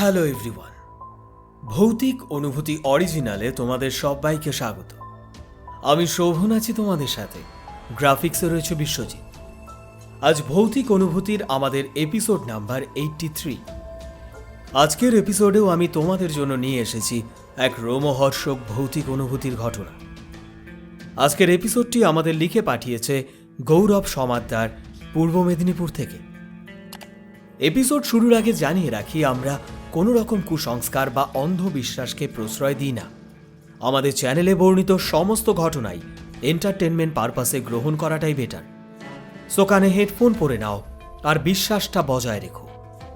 Hello everyone. ভৌতিক অনুভূতি অরিজিনালে তোমাদের সবাইকে স্বাগত। আমি শোভন আছি তোমাদের সাথে। গ্রাফিক্সে রয়েছে বিশ্বজিৎ। আজ ভৌতিক অনুভূতির আমাদের এপিসোড নাম্বার এইটটি থ্রি আজকের এপিসোডেও আমি তোমাদের জন্য নিয়ে এসেছি এক রোমহর্ষক ভৌতিক অনুভূতির ঘটনা। আজকের এপিসোডটি আমাদের লিখে পাঠিয়েছে গৌরব সমাদ্দার, পূর্ব মেদিনীপুর থেকে। এপিসোড শুরুর আগে জানিয়ে রাখি, আমরা কোনো রকম কুসংস্কার বা অন্ধবিশ্বাসকে প্রশ্রয় দিই না। আমাদের চ্যানেলে বর্ণিত সমস্ত ঘটনাই এন্টারটেনমেন্ট পারপাসে গ্রহণ করাটাই বেটার সো কানে হেডফোন পরে নাও, আর বিশ্বাসটা বজায় রেখো।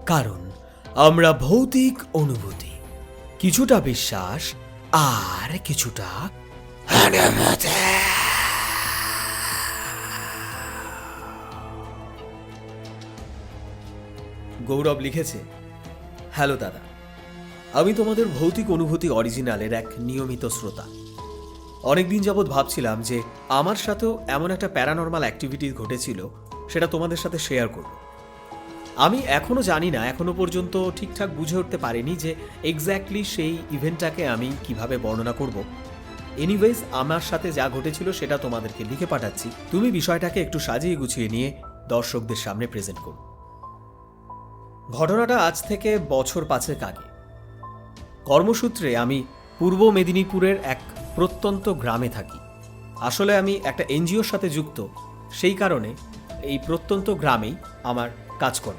কারণ আমরা ভৌতিক অনুভূতি। কিছুটা বিশ্বাস, আর কিছুটা। গৌরব লিখেছে হ্যালো দাদা। আমি তোমাদের ভৌতিক অনুভূতি অরিজিনালের এক নিয়মিত শ্রোতা। অনেকদিন যাবৎ ভাবছিলাম যে আমার সাথেও এমন একটা প্যারানর্মাল অ্যাক্টিভিটি ঘটেছিল, সেটা তোমাদের সাথে শেয়ার করব। আমি এখনও জানি না এখনও পর্যন্ত ঠিকঠাক বুঝে উঠতে পারিনি যে এক্স্যাক্টলি সেই ইভেন্টটাকে আমি কীভাবে বর্ণনা করব। এনিওয়েজ আমার সাথে যা ঘটেছিল সেটা তোমাদেরকে লিখে পাঠাচ্ছি। তুমি বিষয়টাকে একটু সাজিয়ে গুছিয়ে নিয়ে দর্শকদের সামনে প্রেজেন্ট করো। ঘটনাটা আজ থেকে বছর পাঁচেক আগে। কর্মসূত্রে আমি পূর্ব মেদিনীপুরের এক প্রত্যন্ত গ্রামে থাকি। আসলে আমি একটা এনজিওর সাথে যুক্ত, সেই কারণে এই প্রত্যন্ত গ্রামেই আমার কাজকর্ম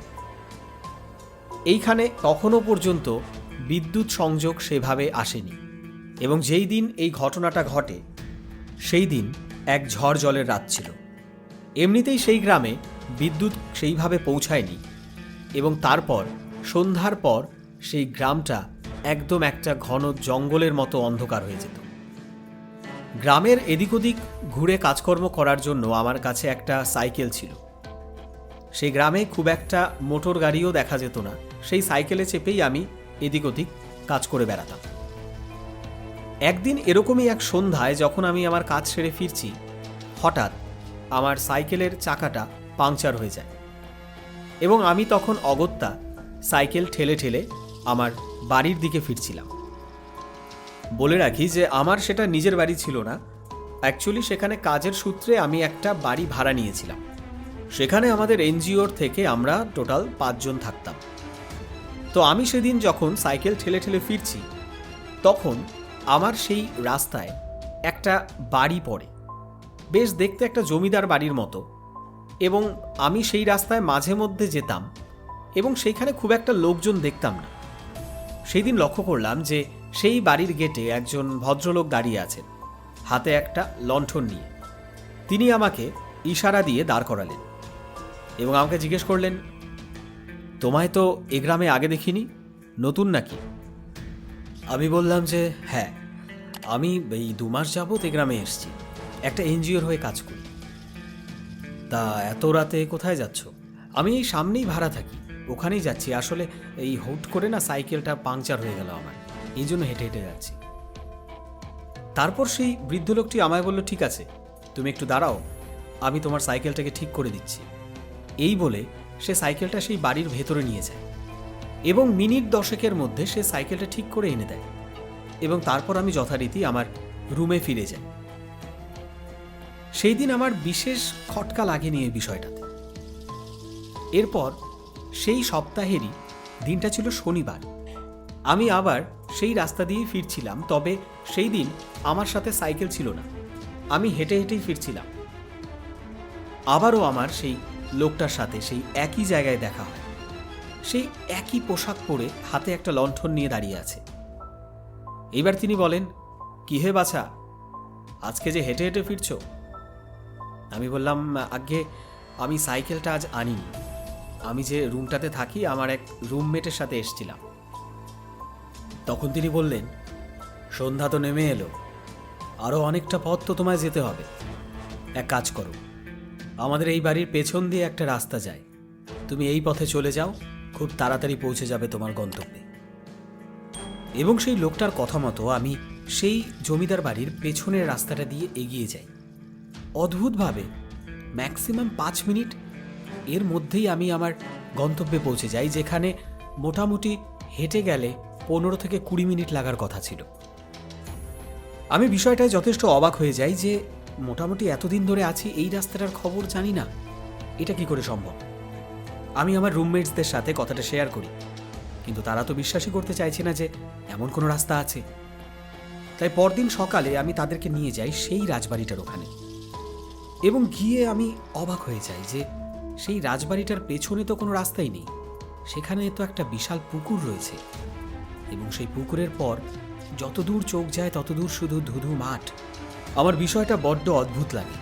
এইখানে তখনও পর্যন্ত বিদ্যুৎ সংযোগ সেভাবে আসেনি এবং যেই দিন এই ঘটনাটা ঘটে, সেই দিন এক ঝড় জলের রাত ছিল। এমনিতেই সেই গ্রামে বিদ্যুৎ সেইভাবে পৌঁছায়নি এবং তারপর, সন্ধ্যার পর, সেই গ্রামটা একদম একটা ঘন জঙ্গলের মতো অন্ধকার হয়ে যেত। গ্রামের এদিক ওদিক ঘুরে কাজকর্ম করার জন্য আমার কাছে একটা সাইকেল ছিল। সেই গ্রামে খুব একটা মোটর গাড়িও দেখা যেত না। সেই সাইকেলে চেপেই আমি এদিক ওদিক কাজ করে বেড়াতাম। একদিন এরকমই এক সন্ধ্যায় যখন আমি আমার কাজ সেরে ফিরছি, হঠাৎ আমার সাইকেলের চাকাটা পাংচার হয়ে যায়। এবং আমি তখন অগত্যা সাইকেল ঠেলে ঠেলে আমার বাড়ির দিকে ফিরছিলাম। বলে রাখি যে আমার সেটা নিজের বাড়ি ছিল না। অ্যাকচুয়ালি সেখানে কাজের সূত্রে আমি একটা বাড়ি ভাড়া নিয়েছিলাম। সেখানে আমাদের এনজিওর থেকে আমরা টোটাল পাঁচজন থাকতাম। তো আমি সেদিন যখন সাইকেল ঠেলে ঠেলে ফিরছি, তখন আমার সেই রাস্তায় একটা বাড়ি পড়ে। বেশ দেখতে একটা জমিদার বাড়ির মতো। এবং আমি সেই রাস্তায় মাঝে মধ্যে যেতাম এবং সেইখানে খুব একটা লোকজন দেখতাম না। সেই দিন লক্ষ্য করলাম যে সেই বাড়ির গেটে একজন ভদ্রলোক দাঁড়িয়ে আছেন, হাতে একটা লণ্ঠন নিয়ে। তিনি আমাকে ইশারা দিয়ে দাঁড় করালেন এবং আমাকে জিজ্ঞেস করলেন, তোমায় তো এ গ্রামে আগে দেখিনি? নতুন নাকি? আমি বললাম যে হ্যাঁ আমি এই দু মাস যাবত এ গ্রামে এসেছি। একটা এনজিওর হয়ে কাজ করি। তা এত রাতে কোথায় যাচ্ছ? আমি এই সামনেই ভাড়া থাকি। ওখানেই যাচ্ছি। আসলে এই হুট করে না সাইকেলটা পাংচার হয়ে গেল আমার। এই জন্য হেঁটে হেঁটে যাচ্ছি। তারপর সেই বৃদ্ধ লোকটি আমায় বলল, ঠিক আছে, তুমি একটু দাঁড়াও। আমি তোমার সাইকেলটাকে ঠিক করে দিচ্ছি। এই বলে সে সাইকেলটা সেই বাড়ির ভেতরে নিয়ে যায় এবং মিনিট দশেকের মধ্যে সে সাইকেলটা ঠিক করে এনে দেয় এবং তারপর আমি যথারীতি আমার রুমে ফিরে যাই। সেই দিন আমার বিশেষ খটকা লাগেনি এই বিষয়টাতে। এরপর সেই সপ্তাহেরই, দিনটা ছিল শনিবার, আমি আবার সেই রাস্তা দিয়েই ফিরছিলাম, তবে সেই দিন আমার সাথে সাইকেল ছিল না, আমি হেঁটে হেঁটেই ফিরছিলাম। আবারও আমার সেই লোকটার সাথে, সেই একই জায়গায় দেখা হয়। সেই একই পোশাক পরে হাতে একটা লণ্ঠন নিয়ে দাঁড়িয়ে আছে। এইবার তিনি বলেন, কি হে বাছা, আজকে যে হেঁটে হেঁটে ফিরছো? আমি বললাম, আগে আমি সাইকেলটা আজ আনিনি। আমি যে রুমটাতে থাকি, আমার এক রুমমেটের সাথে এসছিলাম। তখন তিনি বললেন, সন্ধ্যা তো নেমে এলো। আরও অনেকটা পথ তো তোমায় যেতে হবে। এক কাজ করো। আমাদের এই বাড়ির পেছন দিয়ে একটা রাস্তা যায়। তুমি এই পথে চলে যাও, খুব তাড়াতাড়ি পৌঁছে যাবে তোমার গন্তব্যে। এবং সেই লোকটার কথা মতো আমি সেই জমিদার বাড়ির পেছনের রাস্তাটা দিয়ে এগিয়ে যাই। অদ্ভুতভাবে ম্যাক্সিমাম পাঁচ মিনিট এর মধ্যেই আমি আমার গন্তব্যে পৌঁছে যাই, যেখানে মোটামুটি হেঁটে গেলে পনেরো থেকে কুড়ি মিনিট লাগার কথা ছিল। আমি বিষয়টায় যথেষ্ট অবাক হয়ে যাই যে, মোটামুটি এতদিন ধরে আছি, এই রাস্তাটার খবর জানি না। এটা কি করে সম্ভব? আমি আমার রুমমেটসদের সাথে কথাটা শেয়ার করি, কিন্তু তারা তো বিশ্বাসই করতে চাইছে না যে, এমন কোনো রাস্তা আছে। তাই পরদিন সকালে আমি তাদেরকে নিয়ে যাই সেই রাজবাড়িটার ওখানে। এবং গিয়ে আমি অবাক হয়ে যাই যে সেই রাজবাড়িটার পেছনে তো কোনো রাস্তাই নেই। সেখানে তো একটা বিশাল পুকুর রয়েছে। এবং সেই পুকুরের পর যত দূর চোখ যায়, তত দূর শুধু ধুধু মাঠ। আমার বিষয়টা বড্ড অদ্ভুত লাগে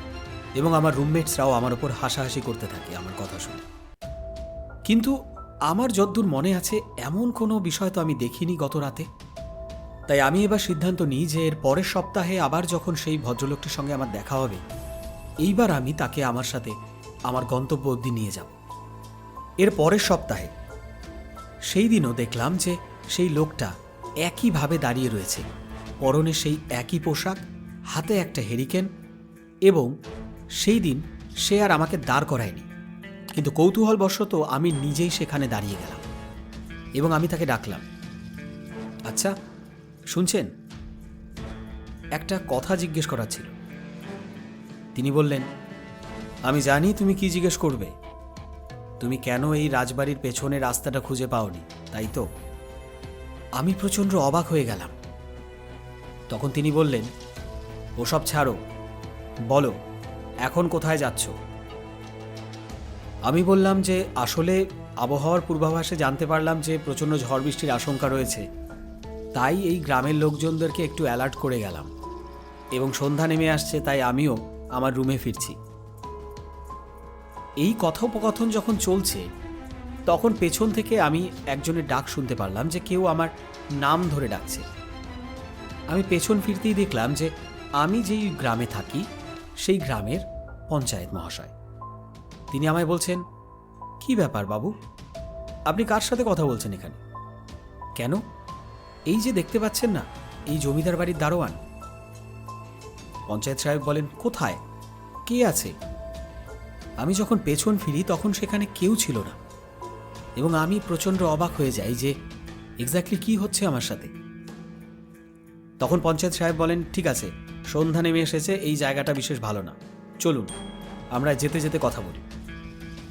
এবং আমার রুমমেটসরাও আমার ওপর হাসাহাসি করতে থাকে আমার কথা শুনে। কিন্তু আমার যদ্দূর মনে আছে, এমন কোনো বিষয় তো আমি দেখিনি গত রাতে। তাই আমি এবার সিদ্ধান্ত নিই যে এর পরের সপ্তাহে আবার যখন সেই ভদ্রলোকটির সঙ্গে আমার দেখা হবে এইবার আমি তাকে আমার সাথে আমার গন্তব্য অবধি নিয়ে যাব। এর পরের সপ্তাহে সেই দিনও দেখলাম যে সেই লোকটা একইভাবে দাঁড়িয়ে রয়েছে। পরনে সেই একই পোশাক, হাতে একটা হেরিকেন এবং সেই দিন সে আর আমাকে দাঁড় করায়নি। কিন্তু কৌতূহলবশত আমি নিজেই সেখানে দাঁড়িয়ে গেলাম এবং আমি তাকে ডাকলাম আচ্ছা শুনছেন? একটা কথা জিজ্ঞেস করার ছিল। তিনি বললেন, আমি জানি তুমি কি জিজ্ঞেস করবে। তুমি কেন এই রাজবাড়ির পেছনে রাস্তাটা খুঁজে পাওনি, তাই তো? আমি প্রচণ্ড অবাক হয়ে গেলাম। তখন তিনি বললেন, ওসব ছাড়ো, বলো, এখন কোথায় যাচ্ছ? আমি বললাম যে, আসলে আবহাওয়ার পূর্বাভাসে জানতে পারলাম যে প্রচণ্ড ঝড় বৃষ্টির আশঙ্কা রয়েছে। তাই এই গ্রামের লোকজনদেরকে একটু অ্যালার্ট করে গেলাম। এবং সন্ধ্যা নেমে আসছে, তাই আমিও আমার রুমে ফিরছি। এই কথোপকথন যখন চলছে, তখন পেছন থেকে আমি একজনের ডাক শুনতে পারলাম যে কেউ আমার নাম ধরে ডাকছে। আমি পেছন ফিরতেই দেখলাম যে আমি যেই গ্রামে থাকি, সেই গ্রামের পঞ্চায়েত মহাশয়। তিনি আমায় বলছেন, কি ব্যাপার বাবু? আপনি কার সাথে কথা বলছেন এখানে? কেন? এই যে দেখতে পাচ্ছেন না, এই জমিদার বাড়ির দারোয়ান। পঞ্চায়েত সাহেব বলেন, কোথায়? কে আছে? আমি যখন পেছন ফিরি, তখন সেখানে কেউ ছিল না। এবং আমি প্রচণ্ড অবাক হয়ে যাই যে এক্স্যাক্টলি কি হচ্ছে আমার সাথে? তখন পঞ্চায়েত সাহেব বলেন, ঠিক আছে, সন্ধ্যা নেমে এসেছে, এই জায়গাটা বিশেষ ভালো না। চলুন, আমরা যেতে যেতে কথা বলি।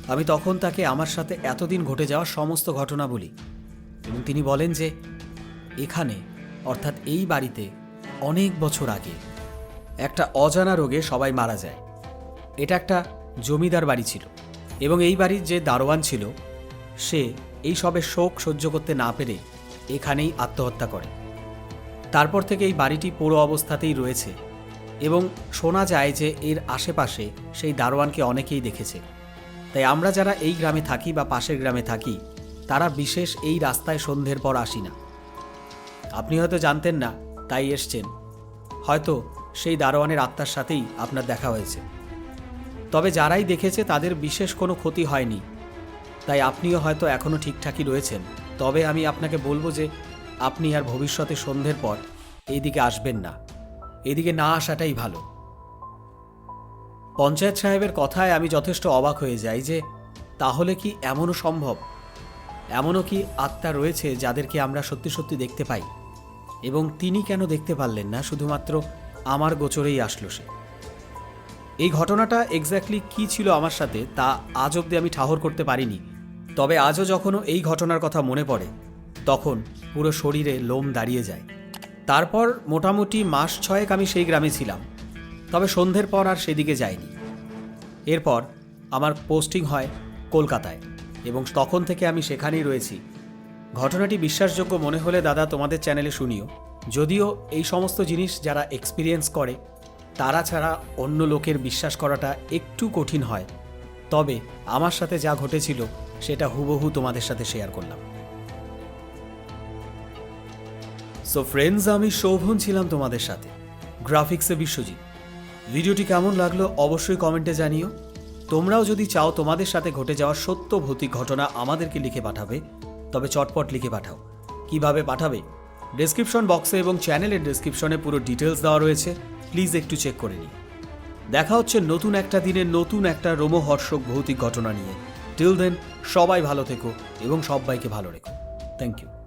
আমি তখন তাকে আমার সাথে এতদিন ঘটে যাওয়া সমস্ত ঘটনা বলি। এবং তিনি বলেন যে, এখানে, অর্থাৎ এই বাড়িতে, অনেক বছর আগে একটা অজানা রোগে সবাই মারা যায়। এটা একটা জমিদার বাড়ি ছিল এবং এই বাড়ির যে দারোয়ান ছিল, সে এই সবে শোক সহ্য করতে না পেরে এখানেই আত্মহত্যা করে। তারপর থেকে এই বাড়িটি পুরো অবস্থাতেই রয়েছে এবং শোনা যায় যে এর আশেপাশে সেই দারোয়ানকে অনেকেই দেখেছে। তাই আমরা যারা এই গ্রামে থাকি বা পাশের গ্রামে থাকি, তারা বিশেষ এই রাস্তায় সন্ধ্যের পর আসি না। আপনি হয়তো জানতেন না, তাই এসছেন। হয়তো সেই দারোয়ানের আত্মার সাথেই আপনার দেখা হয়েছে। তবে যারাই দেখেছে তাদের বিশেষ কোনো ক্ষতি হয়নি। তাই আপনিও হয়তো এখনও ঠিকঠাকই রয়েছেন। তবে আমি আপনাকে বলব যে, আপনি আর ভবিষ্যতে সন্ধ্যের পর এইদিকে আসবেন না। এদিকে না আসাটাই ভালো। পঞ্চায়েত সাহেবের কথায় আমি যথেষ্ট অবাক হয়ে যাই যে, তাহলে কি এমনও সম্ভব? এমনও কি আত্মা রয়েছে যাদেরকে আমরা সত্যি সত্যি দেখতে পাই? এবং তিনি কেন দেখতে পারলেন না? শুধুমাত্র আমার গোচরেই আসলো সে। এই ঘটনাটা এক্স্যাক্টলি কি ছিল আমার সাথে তা আজ অবধি আমি ঠাহর করতে পারিনি। তবে আজও যখনও এই ঘটনার কথা মনে পড়ে, তখন পুরো শরীরে লোম দাঁড়িয়ে যায়। তারপর মোটামুটি মাস ছয়েক আমি সেই গ্রামে ছিলাম। তবে সন্ধ্যের পর আর সেদিকে যাইনি। এরপর আমার পোস্টিং হয় কলকাতায় এবং তখন থেকে আমি সেখানেই রয়েছি। ঘটনাটি বিশ্বাসযোগ্য মনে হলে দাদা তোমাদের চ্যানেলে শুনিও। যদিও এই সমস্ত জিনিস যারা এক্সপিরিয়েন্স করে, তারা ছাড়া অন্য লোকের বিশ্বাস করাটা একটু কঠিন হয়। তবে আমার সাথে যা ঘটেছিল, সেটা হুবহু তোমাদের সাথে শেয়ার করলাম। সো ফ্রেন্ডস আমি শোভন ছিলাম তোমাদের সাথে। গ্রাফিক্সে বিশ্বজিৎ। ভিডিওটি কেমন লাগল অবশ্যই কমেন্টে জানিও। তোমরাও যদি চাও তোমাদের সাথে ঘটে যাওয়া সত্য ভৌতিক ঘটনা আমাদেরকে লিখে পাঠাবে, তবে চটপট লিখে পাঠাও। কীভাবে পাঠাবে? ডেসক্রিপশন বক্সে এবং চ্যানেলের ডেসক্রিপশনে পুরো ডিটেলস দেওয়া রয়েছে। প্লিজ একটু চেক করে নিন। দেখা হচ্ছে নতুন একটা দিনে নতুন একটা রোমহর্ষক ভৌতিক ঘটনা নিয়ে। টিল দেন সবাই ভালো থেকো এবং সবাইকে ভালো রেখো। Thank you